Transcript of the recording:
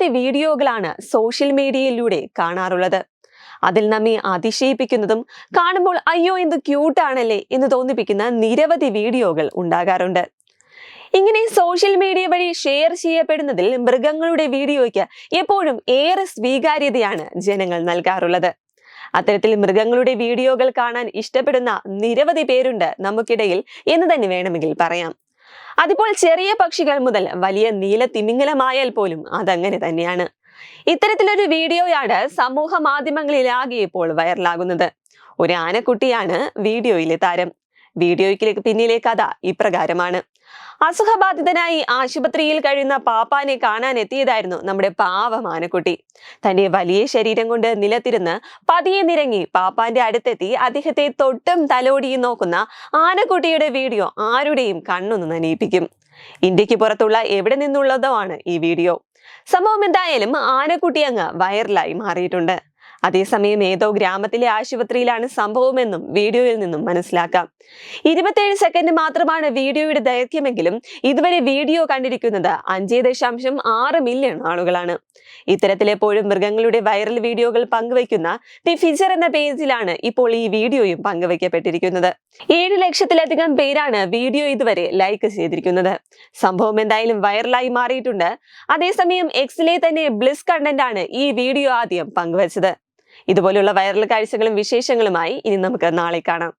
നിരവധി വീഡിയോകളാണ് സോഷ്യൽ മീഡിയയിലൂടെ കാണാറുള്ളത്. അതിൽ നമ്മെ അതിശയിപ്പിക്കുന്നതും കാണുമ്പോൾ അയ്യോ എന്ത് ക്യൂട്ടാണല്ലേ എന്ന് തോന്നിപ്പിക്കുന്ന നിരവധി വീഡിയോകൾ ഉണ്ടാകാറുണ്ട്. ഇങ്ങനെ സോഷ്യൽ മീഡിയ വഴി ഷെയർ ചെയ്യപ്പെടുന്നതിൽ മൃഗങ്ങളുടെ വീഡിയോയ്ക്ക് എപ്പോഴും ഏറെ സ്വീകാര്യതയാണ് ജനങ്ങൾ നൽകാറുള്ളത്. അത്തരത്തിൽ മൃഗങ്ങളുടെ വീഡിയോകൾ കാണാൻ ഇഷ്ടപ്പെടുന്ന നിരവധി പേരുണ്ട് നമുക്കിടയിൽ എന്ന് തന്നെ വേണമെങ്കിൽ പറയാം. അതിപ്പോൾ ചെറിയ പക്ഷികൾ മുതൽ വലിയ നീല തിമിംഗലമായാൽ പോലും അതങ്ങനെ തന്നെയാണ്. ഇത്തരത്തിലൊരു വീഡിയോയാണ് സമൂഹ മാധ്യമങ്ങളിലാകെ ഇപ്പോൾ വൈറലാകുന്നത്. ഒരു ആനക്കുട്ടിയാണ് വീഡിയോയിലെ താരം. വീഡിയോയ്ക്ക് പിന്നിലെ കഥ ഇപ്രകാരമാണ് അസുഖബാധിതനായി ആശുപത്രിയിൽ കഴിയുന്ന പാപ്പാനെ കാണാൻ എത്തിയതായിരുന്നു നമ്മുടെ പാവം ആനക്കുട്ടി തന്റെ വലിയ ശരീരം കൊണ്ട് നിലത്തിരുന്ന് പതിയെ നിരങ്ങി പാപ്പാന്റെ അടുത്തെത്തി അദ്ദേഹത്തെ തൊട്ടും തലോടിയും നോക്കുന്ന ആനക്കുട്ടിയുടെ വീഡിയോ ആരുടെയും കണ്ണൊന്ന് നനയിപ്പിക്കും. ഇന്ത്യയ്ക്ക് പുറത്തുള്ള എവിടെ നിന്നുള്ളതോ ആണ് ഈ വീഡിയോ. സംഭവം എന്തായാലും ആനക്കുട്ടി അങ്ങ് വൈറലായി മാറിയിട്ടുണ്ട്. അതേസമയം ഏതോ ഗ്രാമത്തിലെ ആശുപത്രിയിലാണ് സംഭവമെന്നും വീഡിയോയിൽ നിന്നും മനസ്സിലാക്കാം. ഇരുപത്തേഴ് സെക്കൻഡ് മാത്രമാണ് വീഡിയോയുടെ ദൈർഘ്യമെങ്കിലും ഇതുവരെ വീഡിയോ കണ്ടിരിക്കുന്നത് അഞ്ചേ ദശാംശം ആറ് മില്യൺ ആളുകളാണ്. ഇത്തരത്തിലെപ്പോഴും മൃഗങ്ങളുടെ വൈറൽ വീഡിയോകൾ പങ്കുവയ്ക്കുന്ന ദി ഫിജർ എന്ന പേജിലാണ് ഇപ്പോൾ ഈ വീഡിയോയും പങ്കുവയ്ക്കപ്പെട്ടിരിക്കുന്നത്. ഏഴ് ലക്ഷത്തിലധികം പേരാണ് വീഡിയോ ഇതുവരെ ലൈക്ക് ചെയ്തിരിക്കുന്നത്. സംഭവം എന്തായാലും വൈറലായി മാറിയിട്ടുണ്ട്. അതേസമയം എക്സിലെ തന്നെ ബ്ലിസ് കണ്ടന്റ് ആണ് ഈ വീഡിയോ ആദ്യം പങ്കുവച്ചത്. ഇതുപോലുള്ള വൈറൽ കാഴ്ചകളും വിശേഷങ്ങളുമായി ഇനി നമുക്ക് നാളെ കാണാം.